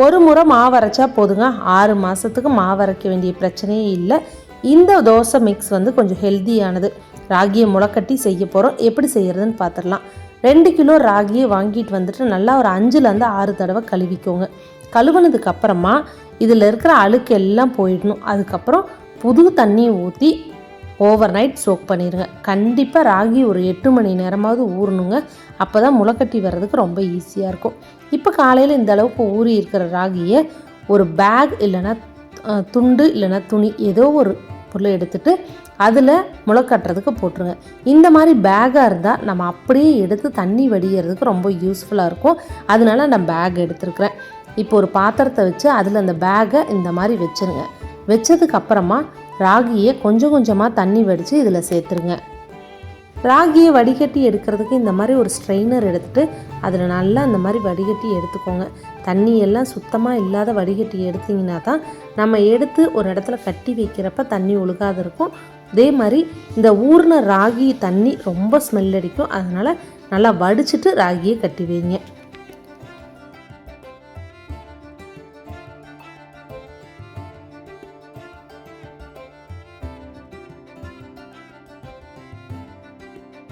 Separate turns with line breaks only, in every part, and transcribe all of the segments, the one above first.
ஒரு முறை மாவு அரைச்சா போதுங்க. ஆறு மாதத்துக்கு மாவு அரைக்க வேண்டிய பிரச்சனையே இல்லை. இந்த தோசை மிக்ஸ் வந்து கொஞ்சம் ஹெல்த்தியானது ராகியை முளைக்கட்டி செய்ய போகிறோம் எப்படி செய்கிறதுன்னு பார்த்துடலாம் ரெண்டு கிலோ ராகியை வாங்கிட்டு வந்துட்டு நல்லா ஒரு அஞ்சுலேருந்து ஆறு தடவை கழுவிக்கோங்க. கழுவுனதுக்கு அப்புறமா இதில் இருக்கிற அழுக்கு எல்லாம் போயிடணும். அதுக்கப்புறம் புது தண்ணியை ஊற்றி ஓவர் நைட் சோக் பண்ணிடுங்க கண்டிப்பாக ராகி ஒரு எட்டு மணி நேரமாவது ஊறணுங்க. அப்போ தான் முளைக்கட்டி வர்றதுக்கு ரொம்ப ஈஸியாக இருக்கும். இப்போ காலையில் இந்த அளவுக்கு ஊறி இருக்கிற ராகியை ஒரு பேக் இல்லைன்னா துண்டு இல்லைன்னா துணி ஏதோ ஒரு பொருளை எடுத்துட்டு அதில் முளைக்கட்டுறதுக்கு போட்டுருங்க. இந்த மாதிரி பேக்காக இருந்தால் நம்ம அப்படியே எடுத்து தண்ணி வடிகிறதுக்கு ரொம்ப யூஸ்ஃபுல்லாக இருக்கும். அதனால நான் பேக் எடுத்துருக்குறேன். இப்போ ஒரு பாத்திரத்தை வச்சு அதில் அந்த பேக்கை இந்த மாதிரி வச்சுருங்க. வச்சதுக்கு அப்புறமா ராகியை கொஞ்சம் கொஞ்சமாக தண்ணி வடித்து இதில் சேர்த்துருங்க. ராகியை வடிகட்டி எடுக்கிறதுக்கு இந்த மாதிரி ஒரு ஸ்ட்ரெயினர் எடுத்துட்டு அதில் நல்லா இந்த மாதிரி வடிகட்டி எடுத்துக்கோங்க. தண்ணி எல்லாம் சுத்தமாக இல்லாத வடிகட்டி எடுத்திங்கன்னா தான் நம்ம எடுத்து ஒரு இடத்துல கட்டி வைக்கிறப்ப தண்ணி ஒழுகாத இருக்கும். அதே மாதிரி இந்த ஊர்ன ராகி தண்ணி ரொம்ப ஸ்மெல் அடிக்கும். அதனால் நல்லா வடிச்சிட்டு ராகியை கட்டி வைங்க.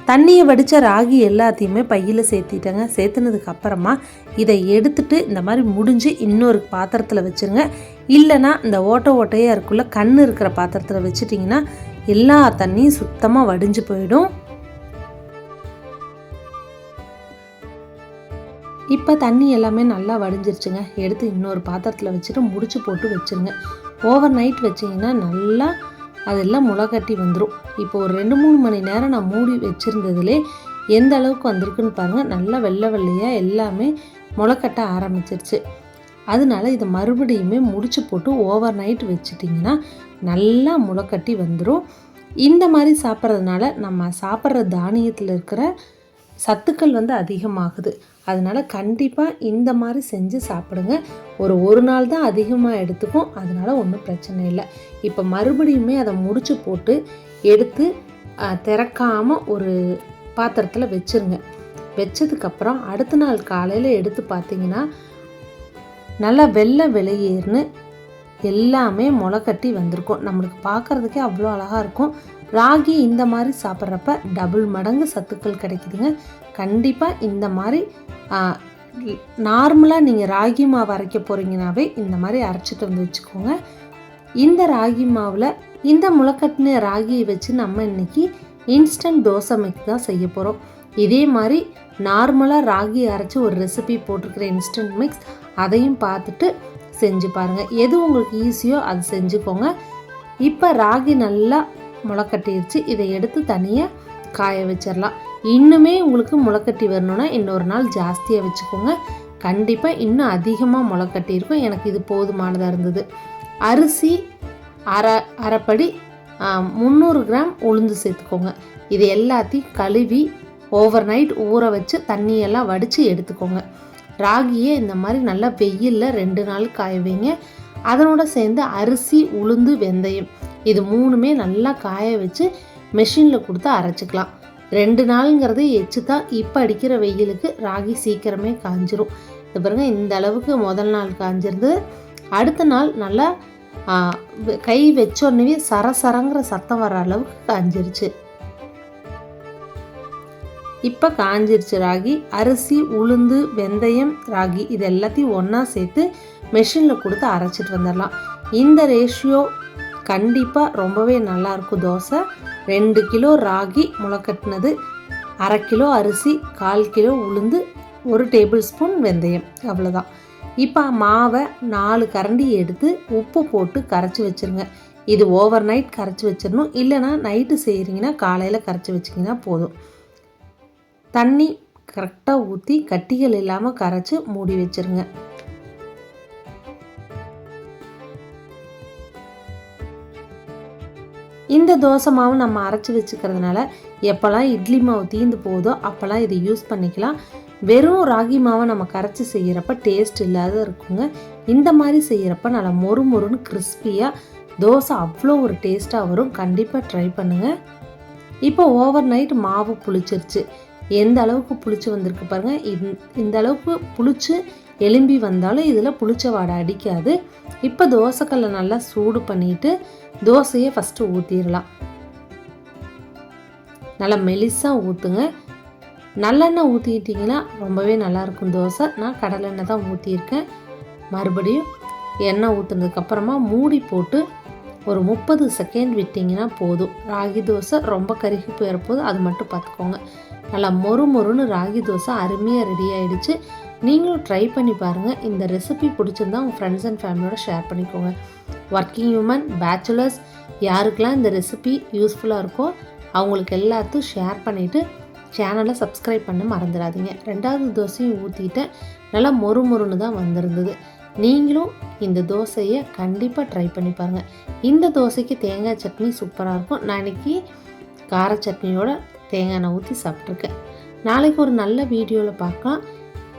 தண்ணியை வடித்த ராகி எல்லாத்தையுமே பையில் சேர்த்திட்டேங்க. சேர்த்துனதுக்கு அப்புறமா இதை எடுத்துட்டு இந்த மாதிரி முடிஞ்சு இன்னொரு பாத்திரத்தில் வச்சுருங்க. இல்லைன்னா இந்த ஓட்டை ஓட்டையாக இருக்குள்ள கண் இருக்கிற பாத்திரத்தில் வச்சுட்டிங்கன்னா எல்லா தண்ணியும் சுத்தமாக வடிஞ்சு போயிடும். இப்போ தண்ணி எல்லாமே நல்லா வடிஞ்சிருச்சுங்க. எடுத்து இன்னொரு பாத்திரத்தில் வச்சுட்டு முடிச்சு போட்டு வச்சுருங்க. ஓவர் நைட் வச்சிங்கன்னா நல்லா அதெல்லாம் முளைக்கட்டி வந்துடும் இப்போ ஒரு ரெண்டு மூணு மணி நேரம் நான் மூடி வச்சுருந்ததுலே எந்த அளவுக்கு வந்திருக்குன்னு பாருங்கள் நல்லா வெள்ளை வெள்ளையாக எல்லாமே முளைக்கட்ட ஆரம்பிச்சிருச்சு. அதனால இதை மறுபடியுமே முடிச்சு போட்டு ஓவர் நைட் வச்சுட்டிங்கன்னா நல்லா முளைக்கட்டி வந்துடும் இந்த மாதிரி சாப்பிட்றதுனால நம்ம சாப்பிட்ற தானியத்தில் இருக்கிற சத்துக்கள் வந்து அதிகமாகுது. அதனால கண்டிப்பாக இந்த மாதிரி செஞ்சு சாப்பிடுங்க. ஒரு ஒரு நாள் தான் அதிகமாக எடுத்துக்கும். அதனால ஒன்றும் பிரச்சனை இல்லை. இப்போ மறுபடியுமே அதை முடிச்சு போட்டு எடுத்து அஹ், திறக்காம ஒரு பாத்திரத்தில் வச்சிருங்க. வச்சதுக்கப்புறம் அடுத்த நாள் காலையில் எடுத்து பார்த்தீங்கன்னா நல்லா வெள்ளை வெளியேறுன்னு எல்லாமே முளை கட்டி வந்திருக்கும். நம்மளுக்கு பார்க்குறதுக்கே அவ்வளோ அழகாக இருக்கும். ராகி இந்த மாதிரி சாப்பிட்றப்ப டபுள் மடங்கு சத்துக்கள் கிடைக்குதுங்க. கண்டிப்பாக இந்த மாதிரி நார்மலாக நீங்கள் ராகி மாவு அரைக்க போகிறீங்கனாவே இந்த மாதிரி அரைச்சிட்டு வந்து வச்சுக்கோங்க. இந்த ராகி மாவில் இந்த முளைக்கட்டின ராகியை வச்சு நம்ம இன்றைக்கி இன்ஸ்டன்ட் தோசை மிக்ஸ் தான் செய்ய போகிறோம் இதே மாதிரி நார்மலாக ராகி அரைச்சி ஒரு ரெசிபி போட்டிருக்கிற இன்ஸ்டன்ட் மிக்ஸ் அதையும் பார்த்துட்டு செஞ்சு பாருங்கள் எது உங்களுக்கு ஈஸியோ அது செஞ்சுக்கோங்க. இப்போ ராகி நல்லா முளைக்கட்டிருச்சு. இதை எடுத்து தனியாக காய வச்சிடலாம் இன்னுமே உங்களுக்கு முளைக்கட்டி வரணும்னா இன்னொரு நாள் ஜாஸ்தியாக வச்சுக்கோங்க. கண்டிப்பாக இன்னும் அதிகமாக முளைக்கட்டி இருக்கும் எனக்கு இது போதுமானதாக இருந்தது. அரிசி அரை அரைப்படி முந்நூறு கிராம் உளுந்து சேர்த்துக்கோங்க. இது எல்லாத்தையும் கழுவி ஓவர் நைட் ஊற வச்சு தண்ணியெல்லாம் வடித்து எடுத்துக்கோங்க. ராகியை இந்த மாதிரி நல்லா வெயிலில் ரெண்டு நாள் காய வைங்க. அதனோட சேர்ந்து அரிசி உளுந்து வெந்தயம் இது மூணுமே நல்லா காய வச்சு மெஷினில் கொடுத்து அரைச்சிக்கலாம். ரெண்டு நாளுங்கிறது எச்சு தான் இப்போ அடிக்கிற வெயிலுக்கு ராகி சீக்கிரமே காஞ்சிரும். இது பாருங்க இந்த அளவுக்கு முதல் நாள் காஞ்சிருந்து அடுத்த நாள் நல்லா கை வச்சோடனே சரசரங்கிற சத்தம் வர அளவுக்கு காஞ்சிருச்சு. இப்போ காஞ்சிருச்சு ராகி. அரிசி உளுந்து வெந்தயம் ராகி இது எல்லாத்தையும் ஒன்றா சேர்த்து மெஷினில் கொடுத்து அரைச்சிட்டு வந்துடலாம் இந்த ரேஷியோ கண்டிப்பாக ரொம்பவே நல்லாயிருக்கும் தோசை. ரெண்டு கிலோ ராகி முளைக்கட்டினது அரை கிலோ அரிசி கால் கிலோ உளுந்து ஒரு டேபிள் ஸ்பூன் வெந்தயம் அவ்வளோதான் இப்போ மாவை நாலு கரண்டி எடுத்து உப்பு போட்டு கரைச்சி வச்சிருங்க. இது ஓவர் நைட் கரைச்சி வச்சிடணும். இல்லைன்னா நைட்டு செய்கிறீங்கன்னா காலையில் கரைச்சி வச்சிங்கன்னா போதும். தண்ணி கரெக்டாக ஊற்றி கட்டிகள் இல்லாமல் கரைச்சி மூடி வச்சிருங்க. இந்த தோசை மாவு நம்ம அரைச்சி வச்சுக்கிறதுனால எப்போல்லாம் இட்லி மாவு தீந்து போகுதோ அப்போல்லாம் இதை யூஸ் பண்ணிக்கலாம். வெறும் ராகி மாவை நம்ம கரைச்சி செய்கிறப்ப டேஸ்ட் இல்லாத இருக்குங்க. இந்த மாதிரி செய்கிறப்ப நல்லா மொறு மொறுன்னு கிறிஸ்பியாக தோசை அவ்வளோ ஒரு டேஸ்ட்டாக வரும். கண்டிப்பாக ட்ரை பண்ணுங்கள் இப்போ ஓவர் நைட் மாவு புளிச்சிருச்சு. எந்த அளவுக்கு புளிச்சு வந்திருக்கு பாருங்கள் இந்த அளவுக்கு புளிச்சு எலும்பி வந்தாலும் இதில் புளிச்ச வாடை அடிக்காது. இப்போ தோசைக்கல்லை நல்லா சூடு பண்ணிட்டு தோசையை ஃபஸ்ட்டு ஊற்றிடலாம் நல்லா மெலிசாக ஊற்றுங்க நல்லெண்ணெய் ஊற்றிக்கிட்டிங்கன்னா ரொம்பவே நல்லாயிருக்கும் தோசை. நான் கடலெண்ணெய் தான் ஊற்றியிருக்கேன் மறுபடியும் எண்ணெய் ஊற்றுனதுக்கப்புறமா மூடி போட்டு ஒரு முப்பது செகண்ட் விட்டிங்கன்னா போதும். ராகி தோசை ரொம்ப கருகி போயிடப்போது அது மட்டும் பார்த்துக்கோங்க. நல்லா மொறு மொறுன்னு ராகி தோசை அருமையாக ரெடி ஆகிடுச்சு நீங்களும் ட்ரை பண்ணி பாருங்கள் இந்த ரெசிபி பிடிச்சிருந்தா உங்கள் ஃப்ரெண்ட்ஸ் அண்ட் ஃபேமிலியோட ஷேர் பண்ணிக்கோங்க. ஒர்க்கிங் உமன் பேச்சுலர்ஸ் யாருக்கெல்லாம் இந்த ரெசிபி யூஸ்ஃபுல்லாக இருக்கோ அவங்களுக்கு எல்லாத்தையும் ஷேர் பண்ணிவிட்டு சேனலை சப்ஸ்கிரைப் பண்ண மறந்துடாதீங்க. ரெண்டாவது தோசையும் ஊற்றிட்டேன் நல்லா மொறு மொறுன்னு தான் வந்திருந்தது. நீங்களும் இந்த தோசையை கண்டிப்பாக ட்ரை பண்ணி பாருங்கள் இந்த தோசைக்கு தேங்காய் சட்னி சூப்பராக இருக்கும். நான் இன்றைக்கி கார சட்னியோட தேங்காய் எண்ணெய் ஊற்றி சாப்பிட்ருக்கேன் நாளைக்கு ஒரு நல்ல வீடியோவில் பார்க்கலாம்.